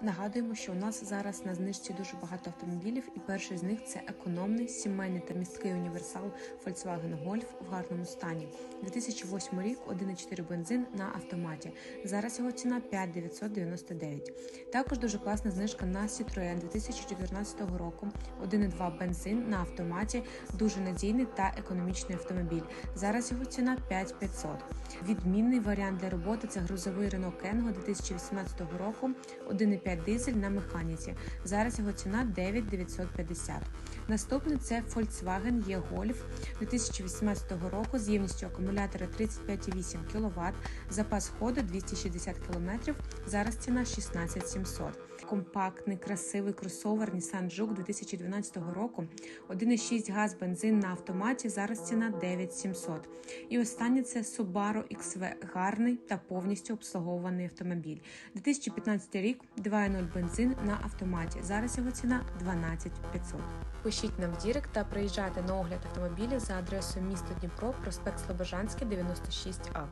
Нагадуємо, що у нас зараз на знижці дуже багато автомобілів, і перший з них це економний, сімейний та місткий універсал Volkswagen Golf в гарному стані. 2008 рік, 1,4 бензин на автоматі. Зараз його ціна 5999. Також дуже класна знижка на Citroën 2014 року, 1,2 бензин на автоматі, дуже надійний та економічний автомобіль. Зараз його ціна 5500. Відмінний варіант для роботи це грузовий Renault Kengo 2018 року, 1,5 дизель на механіці. Зараз його ціна 9950. Наступний це Volkswagen E-Golf 2018 року з ємністю акумулятора 35,8 кВт, запас ходу 260 км. Зараз ціна 16700. Компактний, красивий кросовер Nissan Juke 2012 року, 1,6 газ бензин на автоматі. Зараз ціна 9700. І останнє це Subaru XV, гарний та повністю обслуговуваний автомобіль. 2015 рік, 2,0 бензин на автоматі. Зараз його ціна 12500. Пишіть нам в Дірек та приїжджайте на огляд автомобілів за адресою місто Дніпро, проспект Слобожанський, 96А.